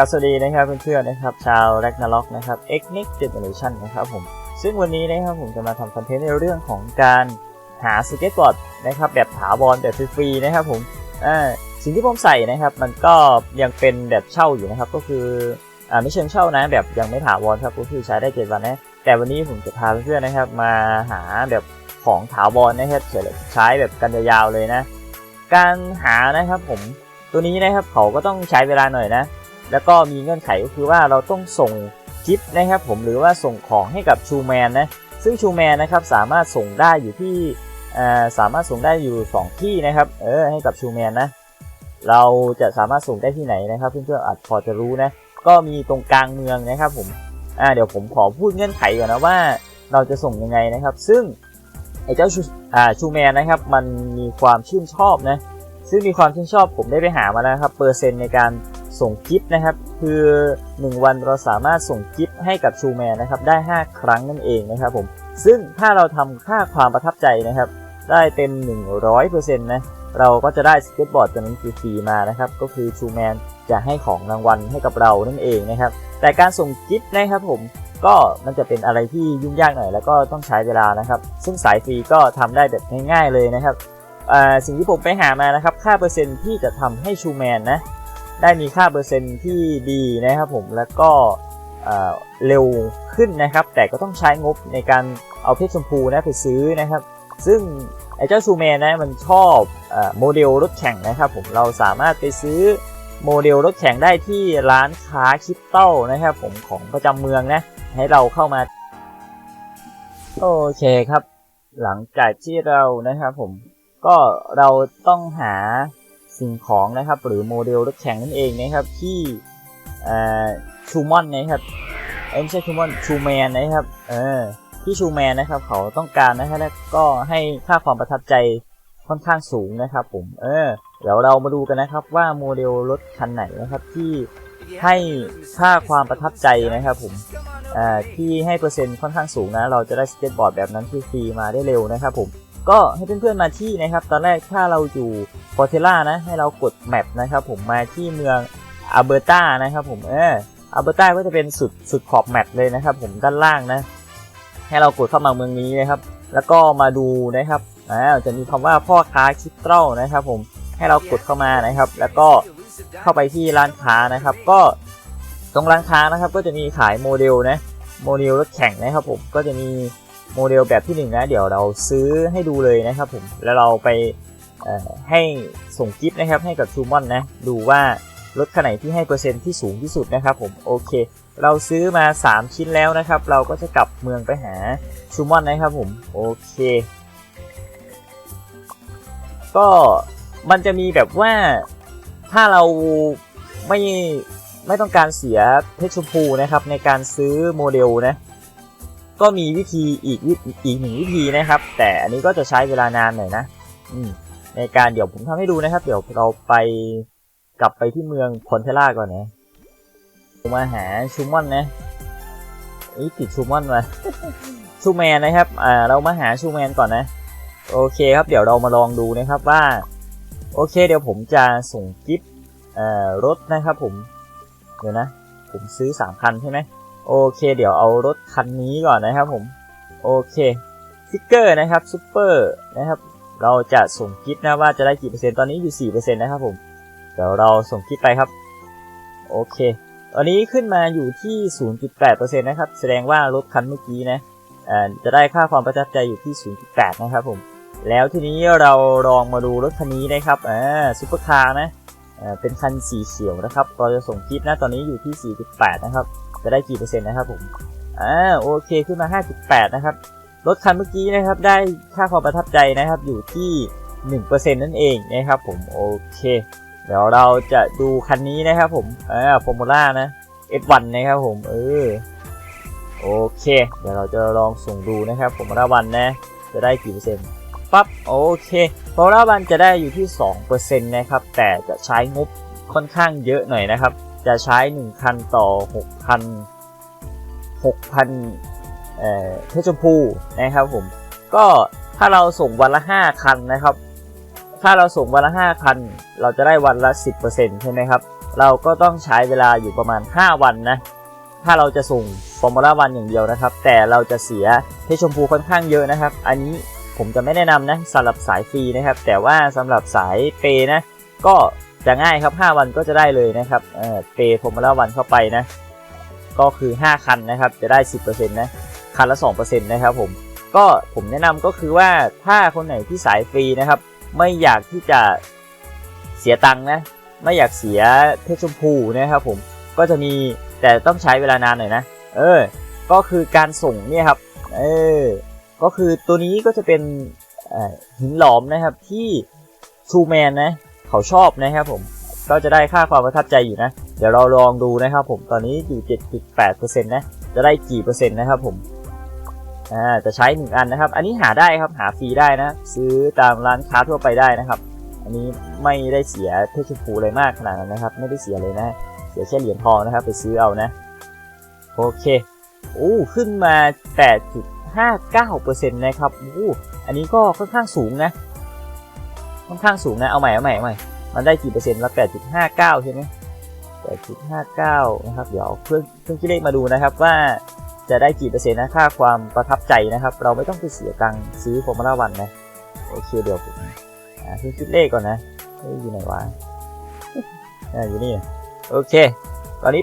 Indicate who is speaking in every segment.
Speaker 1: กับสวัสดีนะครับเพื่อนๆนะครับ ชาวแร็กนาล็อกนะครับ X Next Generation นะครับผม ซึ่งวันนี้นะครับผมจะมาทำคอนเทนต์ในเรื่องของการหาสเก็ตบอร์ดนะครับแบบถาวรแบบฟรีๆนะครับผมอ่าสิ่งที่ผมใส่นะครับ มันก็ยังเป็นแบบเช่าอยู่นะครับ ก็คืออ่าไม่เชิงเช่านะ แบบยังไม่ถาวรครับก็คือใช้ได้เจ็ดวันนะ แต่วันนี้ผมจะพาเพื่อนๆนะครับ มาหาแบบของถาวรนะครับใช้แบบกันยาวๆเลยนะ การหานะครับผมตัวนี้นะครับเขาก็ต้องใช้เวลาหน่อยนะ แล้วก็มีเงื่อนไขก็คือว่าเราต้องส่งกิฟต์นะครับผมหรือว่าส่งของให้กับชูแมนนะซึ่งชูแมนนะครับสามารถส่งได้อยู่ที่สามารถส่งได้อยู่ 2 ที่นะครับเออให้กับชูแมนนะเราจะสามารถส่งได้ที่ไหนนะครับเพื่อนๆอาจพอจะรู้นะก็มีตรงกลางเมืองนะครับผมอ่าเดี๋ยวผมขอพูดเงื่อนไขก่อนนะว่าเราจะส่งยังไงนะครับ ซึ่งไอ้เจ้าชูอ่าชูแมนนะครับมันมีความชื่นชอบนะซึ่งมีความชื่นชอบผมได้ไปหามาแล้วครับเปอร์เซ็นต์ในการ ส่งกิฟต์นะครับ คือ 1 วันเราสามารถส่งกิฟต์ให้กับชูแมนนะครับ ได้ 5 ครั้งนั่นเองนะครับผม ซึ่งถ้าเราทำค่าความประทับใจนะครับ ได้เต็ม 100%นะ เราก็จะได้สเก็ตบอร์ดตัวนั้นฟรีมานะครับ ก็คือชูแมนจะให้ของรางวัลให้กับเรานั่นเองนะครับ แต่การส่งกิฟต์นะครับผมก็มันจะเป็นอะไรที่ยุ่งยากหน่อยแล้วก็ต้องใช้เวลานะครับ ซึ่งสายฟรีก็ทำได้แบบง่ายๆเลยนะครับสิ่งที่ผมไปหามานะครับค่าเปอร์เซ็นต์ที่จะทำให้ชูแมนนะ ได้มีค่าเปอร์เซ็นต์ที่ดีนะครับผมแล้วก็เร็วขึ้นนะครับ แต่ก็ต้องใช้งบในการเอาเพชรชมพูนะไปซื้อนะครับ ซึ่งไอ้เจ้าชูแมนนะมันชอบอโมเดลรถแข่งนะครับผมเราสามารถไปซื้อโมเดลรถแข่งได้ที่ร้านค้าคริสตัลนะครับผมของประจำเมืองนะ ให้เราเข้ามา โอเคครับ หลังจากที่เรานะครับผมก็เราต้องหา สิ่งของนะครับ หรือโมเดลรถแข่งนั่นเองนะครับที่ชูมอนนะครับไม่ใช่ชูมอนชูแมนนะครับเออที่ชูแมนนะครับ เขาต้องการนะครับแล้วก็ให้ค่าความประทับใจค่อนข้างสูงนะครับ ผม เออ เดี๋ยวเรามาดูกันนะครับ ว่าโมเดลรถคันไหนนะครับที่ให้ค่าความประทับใจนะครับ ผมอ่าที่ให้เปอร์เซ็นต์ค่อนข้างสูงนะ เราจะได้สเก็ตบอร์ดแบบนั้นฟรีมาได้เร็วนะครับผม ก็ให้เพื่อนๆมาที่นะครับ ตอนแรกถ้าเราอยู่ฟอเทล่านะ ให้เรากดแมปนะครับ ผมมาที่เมืองอาเบอร์ตานะครับ ผมเอออาเบอร์ตาก็จะเป็นสุดสุดขอบแมปเลยนะครับ ผมด้านล่างนะ ให้เรากดเข้ามาเมืองนี้นะครับ แล้วก็มาดูนะครับอ่าจะมีคำว่าพ่อค้าคิตรอลนะครับ ผมให้เรากดเข้ามานะครับ แล้วก็เข้าไปที่ร้านค้านะครับ ก็ตรงร้านค้านะครับ ก็จะมีขายโมเดลนะโมเดลรถแข่งนะครับ ผมก็จะมี โมเดลแบบที่หนึ่งนะเดี๋ยวเราซื้อให้ดูเลยนะครับผมแล้วเราไปให้ส่งกิฟต์นะครับให้กับชูมอนนะดูว่ารถคันไหนที่ให้เปอร์เซ็นต์ที่สูงที่สุดนะครับผมโอเค เราซื้อมา 3 ชิ้นแล้วนะครับ เราก็จะกลับเมืองไปหาชูมอนนะครับผมโอเค ก็มันจะมีแบบว่าถ้าเราไม่ไม่ต้องการเสียเพชรชมพูนะครับในการซื้อโมเดลนะ ก็มีวิธีอีกอีกหนึ่งวิธีนะครับ แต่อันนี้ก็จะใช้เวลานานหน่อยนะ อืม ในการเดี๋ยวผมทำให้ดูนะครับ เดี๋ยวเราไปกลับไปที่เมืองคอนเทล่าก่อนนะมาหาชูมอนนะอีติดชูมอนมาชูแมนนะครับ อ่า เรามาหาชูแมนก่อนนะ โอเคครับ เดี๋ยวเรามาลองดูนะครับว่า โอเค เดี๋ยวผมจะส่งกิฟต์เอ่อรถนะครับ ผม เดี๋ยวนะ ผมซื้อสามคันใช่ไหม โอเค เดี๋ยวเอารถคันนี้ก่อนนะครับผมโอเคฟิกเกอร์นะครับซูเปอร์นะครับเราจะส่งกิฟต์นะว่าจะได้กี่เปอร์เซ็นต์ตอนนี้อยู่4%นนะครับผมเดี๋ยวเราส่งกิฟต์ไปครับโอเค ตอนนี้ขึ้นมาอยู่ที่0.8%นนะครับแสดงว่ารถคันเมื่อกี้นะจะได้ค่าความประทับใจอยู่ที่0.8นย์จุดแปดนะครับผมแล้วทีนี้เราลองมาดูรถคันนี้นะครับอ่าซูเปอร์คาร์นะ เป็นคันสีเขียวนะครับ เราจะส่งกิฟต์นะตอนนี้อยู่ที่ 4.8 นะครับ จะได้กี่เปอร์เซ็นต์นะครับผมอ่าโอเคขึ้นมา 5.8 นะครับ รถคันเมื่อกี้นะครับได้ค่าความประทับใจนะครับอยู่ที่ 1%นั่นเองนะครับผมโอเค เดี๋ยวเราจะดูคันนี้นะครับผมอ่าฟอร์มูล่านะ F1 นะครับผมเออโอเค เดี๋ยวเราจะลองส่งดูนะครับฟอร์มูล่าวันนะ จะได้กี่เปอร์เซ็นต์ ปั๊บโอเคฟอร์มูล่าวันจะได้อยู่ที่ 2%นะครับ แต่จะใช้งบค่อนข้างเยอะหน่อยนะครับ จะใช้ 1 คันต่อ 6,000 6,000เอ่อเพชรชมพูนะครับผม ก็ถ้าเราส่งวันละ 5 คันนะครับ ถ้าเราส่งวันละ 5 คัน เราจะได้วันละ 10%ใช่ไหมครับ เราก็ต้องใช้เวลาอยู่ประมาณ 5 วันนะ ถ้าเราจะส่งฟอร์มูล่าวันอย่างเดียวนะครับ แต่เราจะเสียเพชรชมพูค่อนข้างเยอะนะครับ อันนี้ ผมจะไม่แนะนำนะสำหรับสายฟรีนะครับ แต่ว่าสำหรับสายเปย์นะ ก็จะง่ายครับ 5 วันก็จะได้เลยนะครับเออเปย์ฟอร์มูล่าวันเข้าไปนะ ก็คือ 5 คันนะครับ จะได้ 10%นะคันละ 2%นะครับผมก็ผมแนะนำก็คือว่าถ้าคนไหนที่สายฟรีนะครับ ไม่อยากที่จะเสียตังค์นะ ไม่อยากเสียเพชรชมพูนะครับผมก็จะมีแต่ต้องใช้เวลานานหน่อยนะ เออ ก็คือการส่งเนี่ยครับ เออ ก็คือตัวนี้ก็จะเป็นหินหลอมนะครับที่ชูแมนนะเขาชอบนะครับผมก็จะได้ค่าความประทับใจอยู่นะ เดี๋ยวเราลองดูนะครับผมตอนนี้อยู่ 7.8%นะจะได้กี่เปอร์เซ็นต์นะครับผมอ่าจะใช้ 1 อันนะครับ อันนี้หาได้ครับหาฟรีได้นะ ซื้อตามร้านค้าทั่วไปได้นะครับ อันนี้ไม่ได้เสียเพชรชมพูอะไรมากขนาดนั้นนะครับ ไม่ได้เสียเลยนะ เสียแค่เหรียญทองนะครับ ไปซื้อเอานะ โอเคโอ้ขึ้นมา 8. 8.59%นะครับโอ้อันนี้ก็ค่อนข้างสูงนะ ค่อนข้างสูงนะ เอาใหม่เอาใหม่เอาใหม่ มันได้กี่เปอร์เซ็นต์ละ8.59 ใช่ไหม8.59 นะครับ เดี๋ยวเอาเครื่องเครื่องคิดเลขมาดูนะครับว่าจะได้กี่เปอร์เซ็นต์นะค่าความประทับใจนะครับ เราไม่ต้องไปเสียตังค์ซื้อฟอร์มูล่าวันนะ โอเคเดี๋ยวผมเครื่องคิดเลขก่อนนะอยู่ไหนวะอ่อยู่นี่ โอเค ตอนนี้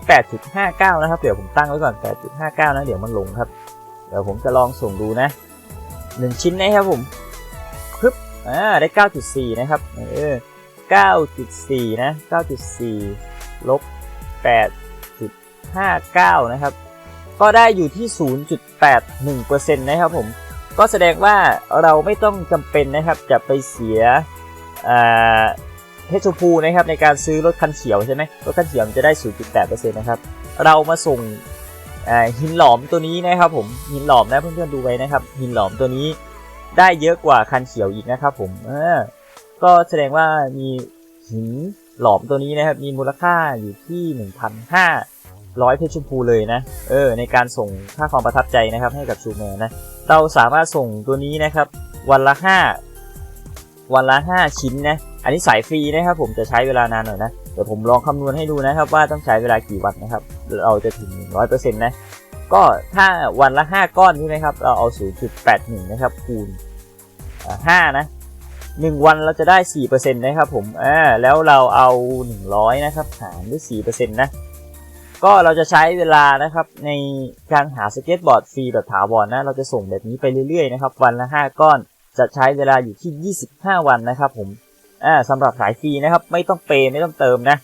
Speaker 1: 8.59 นะครับ เดี๋ยวผมตั้งไว้ก่อน 8.59 นะ เดี๋ยวมันลงครับ เดี๋ยวผมจะลองส่งดูนะ 1 ชิ้นนะครับผมปึ๊บอ่าได้ 9.4 นะครับ เออ 9.4 นะ 9.4 ลบ 8.59 นะครับ ก็ได้อยู่ที่ 0.81%นะครับผม ก็แสดงว่าเราไม่ต้องจำเป็นนะครับ จะไปเสียเพชรชมพูนะครับในการซื้อรถคันเขียวใช่ไหมรถคันเขียวจะได้ 0.8%นะครับ เรามาส่ง หินหลอมตัวนี้นะครับผมหินหลอมนะเพื่อนๆดูไว้นะครับ หินหลอมตัวนี้ได้เยอะกว่าคันเขียวอีกนะครับผมเออก็แสดงว่ามีหินหลอมตัวนี้นะครับ มีมูลค่าอยู่ที่ 1,500 เพชรชมพูเลยนะ เออ ในการส่งค่าความประทับใจนะครับ ให้กับชูแมนนะ เราสามารถส่งตัวนี้นะครับ วันละ 5 วันละ 5 ชิ้นนะ อันนี้สายฟรีนะครับผมจะใช้เวลานานหน่อยนะ เดี๋ยวผมลองคำนวณให้ดูนะครับว่าต้องใช้เวลากี่วันนะครับ เราจะถึง 100%นะ ก็ถ้าวันละ 5 ก้อนใช่ไหมครับ เราเอา 0.81 นะครับ คูณ5นะ 1 วันเราจะได้ 4%นะครับผม อ่า แล้วเราเอา 100 นะครับ หารด้วย 4%นะ ก็เราจะใช้เวลานะครับในการหาสเก็ตบอร์ดฟรีแบบถาวรนะเราจะส่งแบบนี้ไปเรื่อยๆนะครับ วันละ 5 ก้อน จะใช้เวลาอยู่ที่ 25 วันนะครับผม อ่าสำหรับสายฟรีนะครับ ไม่ต้องเปย์ไม่ต้องเติมนะ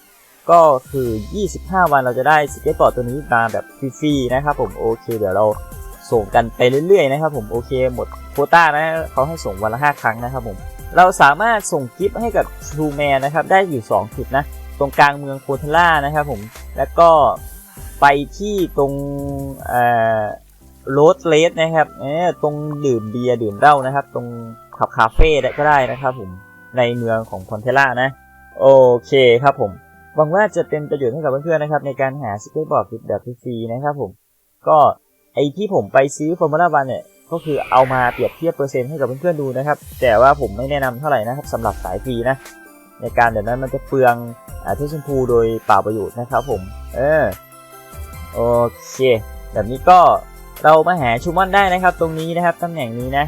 Speaker 1: ก็คือ 25 วันเราจะได้สเก็ตบอร์ดตัวนี้มาแบบฟรีๆนะครับ ผมโอเค เดี๋ยวเราส่งกันไปเรื่อยๆนะครับ ผมโอเคหมดโควต้านะเขาให้ส่งวันละ 5 ครั้งนะครับผมเราสามารถส่งกิฟต์ให้กับทูแมนนะครับได้อยู่ 2 จุดนะตรงกลางเมืองโคเทล่านะครับผมแล้วก็ไปที่ตรงเอ่อโรดเลสนะครับเออตรงดื่มเบียร์ดื่มเหล้านะครับ ตรงขับคาเฟ่ก็ได้นะครับผม ในเมืองของคอนเทล่านะ โอเคครับผมหวังว่าจะเป็นประโยชน์ให้กับเพื่อนๆนะครับในการหาสเก็ตบอร์ดแบบฟรีนะครับผมก็ไอที่ผมไปซื้อฟอร์มูล่าวันเนี่ยก็คือเอามาเปรียบเทียบเปอร์เซ็นต์ให้กับเพื่อนๆดูนะครับ แต่ว่าผมไม่แนะนำเท่าไหร่นะครับสำหรับสายฟรีนะ ในการแบบนั้นมันจะเปลืองอาเทชมพูโดยเปล่าประโยชน์นะครับผม เออโอเค แบบนี้ก็เรามาหาชูมอนได้นะครับ ตรงนี้นะครับตำแหน่งนี้นะ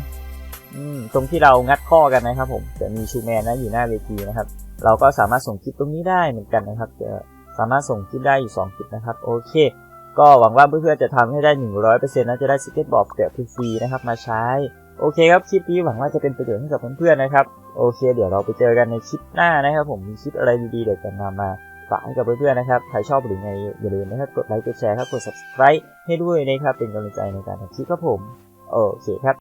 Speaker 1: ตรงที่เรางัดข้อกันนะครับ ผมจะมีชูแมนนะอยู่หน้าเวทีนะครับ เราก็สามารถส่งคลิปตรงนี้ได้เหมือนกันนะครับจะสามารถส่งคลิปได้อยู่ 2 คลิปนะครับ โอเค ก็หวังว่าเพื่อนๆจะทำให้ได้ 100%นะจะได้สเก็ตบอร์ดแบบฟรีนะครับมาใช้ โอเคครับคลิปนี้หวังว่าจะเป็นประโยชน์ให้กับเพื่อนๆนะครับ โอเค เดี๋ยวเราไปเจอกันในคลิปหน้านะครับ ผมมีคลิปอะไรดีๆเดี๋ยวจะนำมาฝากให้กับเพื่อนๆนะครับ ใครชอบหรือไงอย่าลืมนะครับกดไลค์กดแชร์ครับกด subscribe ให้ด้วยนะครับเป็นกำลังใจในการทำคลิปครับผม โอเคครับ